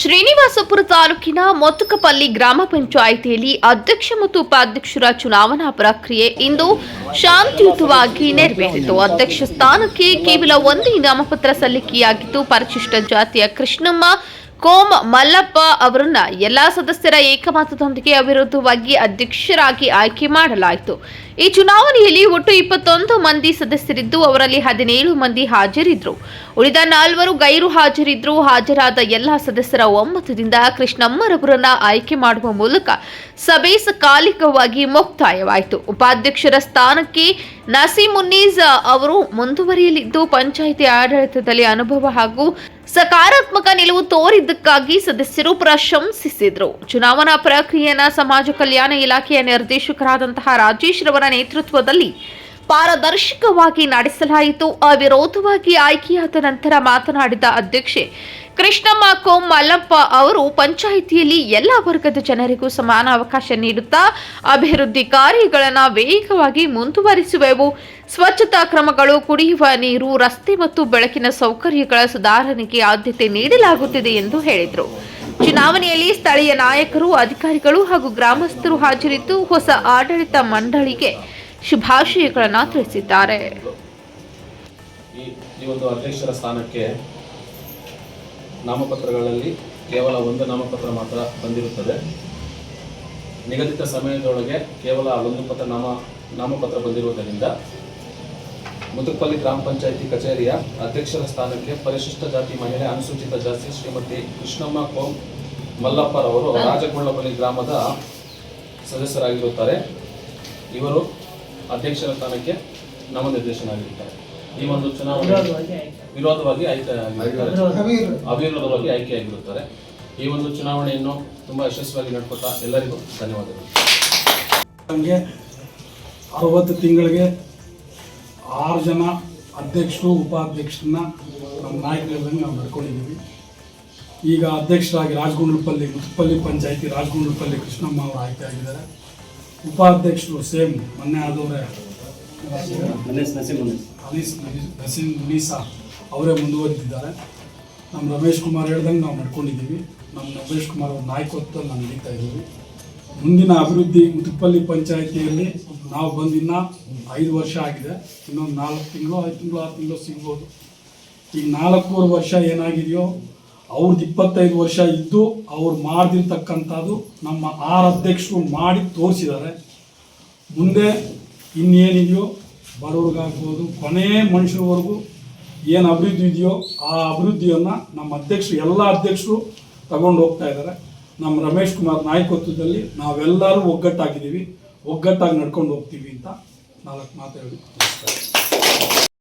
ಶ್ರೀನಿವಾಸಪುರ ತಾಲೂಕಿನ ಮೊತ್ತುಕಪಲ್ಲಿ ಗ್ರಾಮ ಪಂಚಾಯಿತಿಯಲ್ಲಿ ಅಧ್ಯಕ್ಷ ಮತ್ತು ಉಪಾಧ್ಯಕ್ಷರ ಚುನಾವಣಾ ಪ್ರಕ್ರಿಯೆ ಇಂದು ಶಾಂತಿಯುತವಾಗಿ ನೆರವೇರಿತು. ಅಧ್ಯಕ್ಷ ಸ್ಥಾನಕ್ಕೆ ಕೇವಲ ಒಂದೇ ನಾಮಪತ್ರ ಸಲ್ಲಿಕೆಯಾಗಿದ್ದು, ಪರಿಶಿಷ್ಟ ಜಾತಿಯ ಕೃಷ್ಣಮ್ಮ, ಕೋಮ್ ಮಲ್ಲಪ್ಪ ಅವರನ್ನ ಎಲ್ಲಾ ಸದಸ್ಯರ ಏಕಮತದೊಂದಿಗೆ ಅವಿರೋಧವಾಗಿ ಅಧ್ಯಕ್ಷರಾಗಿ ಆಯ್ಕೆ ಮಾಡಲಾಯಿತು. ಈ ಚುನಾವಣೆಯಲ್ಲಿ ಒಟ್ಟು ಇಪ್ಪತ್ತೊಂದು ಮಂದಿ ಸದಸ್ಯರಿದ್ದು, ಅವರಲ್ಲಿ ಹದಿನೇಳು ಮಂದಿ ಹಾಜರಿದ್ರು. ಉಳಿದ ನಾಲ್ವರು ಗೈರು ಹಾಜರಿದ್ರು. ಹಾಜರಾದ ಎಲ್ಲಾ ಸದಸ್ಯರ ಒಮ್ಮತದಿಂದ ಕೃಷ್ಣಮ್ಮರವರನ್ನ ಆಯ್ಕೆ ಮಾಡುವ ಮೂಲಕ ಸಭೆ ಸಕಾಲಿಕವಾಗಿ ಮುಕ್ತಾಯವಾಯಿತು. ಉಪಾಧ್ಯಕ್ಷರ ಸ್ಥಾನಕ್ಕೆ ನಸೀಮುನ್ನೀಸ್ ಅವರು ಮುಂದುವರಿಯಲಿದ್ದು, ಪಂಚಾಯಿತಿ ಆಡಳಿತದಲ್ಲಿ ಅನುಭವ ಹಾಗೂ ಸಕಾರಾತ್ಮಕ ನಿಲುವು ತೋರಿದ್ದಕ್ಕಾಗಿ ಸದಸ್ಯರು ಪ್ರಶಂಸಿಸಿದರು. ಚುನಾವಣಾ ಪ್ರಕ್ರಿಯೆಯನ್ನು ಸಮಾಜ ಕಲ್ಯಾಣ ಇಲಾಖೆಯ ನಿರ್ದೇಶಕರಾದಂತಹ ರಾಜೇಶ್ ನೇತೃತ್ವದಲ್ಲಿ ಪಾರದರ್ಶಕವಾಗಿ ನಡೆಸಲಾಯಿತು. ಅವಿರೋಧವಾಗಿ ಆಯ್ಕೆಯಾದ ನಂತರ ಮಾತನಾಡಿದ ಅಧ್ಯಕ್ಷೆ, ಕೃಷ್ಣಮ್ಮ ಕೋಮ್ ಮಲ್ಲಪ್ಪ ಅವರು ಪಂಚಾಯಿತಿಯಲ್ಲಿ ಎಲ್ಲ ವರ್ಗದ ಜನರಿಗೂ ಸಮಾನ ಅವಕಾಶ ನೀಡುತ್ತಾ ಅಭಿವೃದ್ಧಿ ಕಾರ್ಯಗಳನ್ನು ವೇಗವಾಗಿ ಮುಂದುವರಿಸುವೆವು. ಸ್ವಚ್ಛತಾ ಕ್ರಮಗಳು, ಕುಡಿಯುವ ನೀರು, ರಸ್ತೆ ಮತ್ತು ಬೆಳಕಿನ ಸೌಕರ್ಯಗಳ ಸುಧಾರಣೆಗೆ ಆದ್ಯತೆ ನೀಡಲಾಗುತ್ತಿದೆ ಎಂದು ಹೇಳಿದರು. ಚುನಾವಣೆಯಲ್ಲಿ ಸ್ಥಳೀಯ ನಾಯಕರು, ಅಧಿಕಾರಿಗಳು ಹಾಗೂ ಗ್ರಾಮಸ್ಥರು ಹಾಜರಿದ್ದು ಹೊಸ ಆಡಳಿತ ಮಂಡಳಿಗೆ ಶುಭಾಶಯಗಳನ್ನು ತಿಳಿಸಿದ್ದಾರೆ. ಅಧ್ಯಕ್ಷರ ಸ್ಥಾನಕ್ಕೆ ನಾಮಪತ್ರಗಳಲ್ಲಿ ಕೇವಲ ಒಂದು ನಾಮಪತ್ರ ಮಾತ್ರ ಬಂದಿರುತ್ತದೆ. ನಿಗದಿತ ಸಮಯದೊಳಗೆ ಕೇವಲ ಒಂದು ಪತ್ರ ನಾಮ, ನಾಮಪತ್ರ ಬಂದಿರುವುದರಿಂದ ಮುತುಕಪಲ್ಲಿ ಗ್ರಾಮ ಪಂಚಾಯಿತಿ ಕಚೇರಿಯ ಅಧ್ಯಕ್ಷರ ಸ್ಥಾನಕ್ಕೆ ಪರಿಶಿಷ್ಟ ಜಾತಿ ಮಹಿಳೆ ಅನುಸೂಚಿತ ಜಾತಿ ಶ್ರೀಮತಿ ಕೃಷ್ಣಮ್ಮ ಕೋಮ್ ಮಲ್ಲಪ್ಪರವರು ರಾಜಗೊಳ್ಳಪಲ್ಲಿ ಗ್ರಾಮದ ಸದಸ್ಯರಾಗಿರುತ್ತಾರೆ. ಇವರು ಅಧ್ಯಕ್ಷರ ಸ್ಥಾನಕ್ಕೆ ನಾಮನಿರ್ದೇಶನಾಗಿರುತ್ತಾರೆ. ಈ ಒಂದು ಚುನಾವಣೆ ವಿರೋಧವಾಗಿ ಆಯ್ಕೆ. ಆಗಿರುತ್ತಾರೆ. ಅವಿರೋಧವಾಗಿ ಆಯ್ಕೆಯಾಗಿರುತ್ತಾರೆ ಈ ಒಂದು ಚುನಾವಣೆಯನ್ನು ತುಂಬಾ ಯಶಸ್ವಿಯಾಗಿ ನಡ್ಕೊಟ್ಟ ಎಲ್ಲರಿಗೂ ಧನ್ಯವಾದಗಳು. ನಮಗೆ ಅರವತ್ತು ತಿಂಗಳಿಗೆ ಆರು ಜನ ಅಧ್ಯಕ್ಷರು ಉಪಾಧ್ಯಕ್ಷರನ್ನ ನಮ್ಮ ನಾಯಕರಲ್ಲಿ ನಾವು ನಡ್ಕೊಂಡಿದ್ದೀವಿ. ಈಗ ಅಧ್ಯಕ್ಷರಾಗಿ ರಾಜಗುಂಡ್ಲಪಲ್ಲಿ ಮುತ್ತಪಲ್ಲಿ ಪಂಚಾಯಿತಿ ರಾಜಗುಂಡ್ಲಪಲ್ಲಿ ಕೃಷ್ಣಮ್ಮ ಅವರು ಆಯ್ಕೆ ಆಗಿದ್ದಾರೆ. ಉಪಾಧ್ಯಕ್ಷರು ಸೇಮ್ ಮೊನ್ನೆ ಆದವರೇ. ಅನೀಸ್ ನಸೀಮ್ ನಸೀಮ್ ಮುನೀಸಾ ಅವರೇ ಮುಂದುವರೆದಿದ್ದಾರೆ. ನಮ್ಮ ರಮೇಶ್ ಕುಮಾರ್ ಹೇಳ್ದಂಗೆ ನಾವು ನಡ್ಕೊಂಡಿದ್ದೀವಿ. ನಮ್ಮ ರಮೇಶ್ ಕುಮಾರ್ ಅವ್ರ ನಾಯಕತ್ವ ನಾವು ನಡೀತಾ ಇದ್ದೀವಿ. ಮುಂದಿನ ಅಭಿವೃದ್ಧಿ ಮುತುಪಲ್ಲಿ ಪಂಚಾಯಿತಿಯಲ್ಲಿ ನಾವು ಬಂದಿನ್ನ ಐದು ವರ್ಷ ಆಗಿದೆ. ಇನ್ನೊಂದು ನಾಲ್ಕು ತಿಂಗಳು ಐದು ತಿಂಗಳು, ಆರು ತಿಂಗಳು ಸಿಗ್ಬೋದು. ಈ ನಾಲ್ಕೂವರೆ ವರ್ಷ ಏನಾಗಿದೆಯೋ ಅವ್ರದ್ದು ಇಪ್ಪತ್ತೈದು ವರ್ಷ ಇದ್ದು ಅವ್ರು ಮಾಡ್ದಿರ್ತಕ್ಕಂಥದ್ದು ನಮ್ಮ ಆರು ಅಧ್ಯಕ್ಷರು ಮಾಡಿ ತೋರಿಸಿದ್ದಾರೆ. ಮುಂದೆ ಇನ್ನೇನಿದೆಯೋ ಬಡವ್ರಿಗಾಗ್ಬೋದು, ಕೊನೆ ಮನುಷ್ಯರವರೆಗೂ ಏನು ಅಭಿವೃದ್ಧಿ ಇದೆಯೋ ಆ ಅಭಿವೃದ್ಧಿಯನ್ನು ನಮ್ಮ ಅಧ್ಯಕ್ಷರು, ಎಲ್ಲ ಅಧ್ಯಕ್ಷರು ತಗೊಂಡು ಹೋಗ್ತಾ ಇದ್ದಾರೆ. ನಮ್ಮ ರಮೇಶ್ ಕುಮಾರ್ ನಾಯಕತ್ವದಲ್ಲಿ ನಾವೆಲ್ಲರೂ ಒಗ್ಗಟ್ಟಾಗಿದ್ದೀವಿ. ಒಗ್ಗಟ್ಟಾಗಿ ನಡ್ಕೊಂಡು ಹೋಗ್ತೀವಿ ಅಂತ ನಾಲ್ಕು ಮಾತು ನಮಸ್ಕಾರ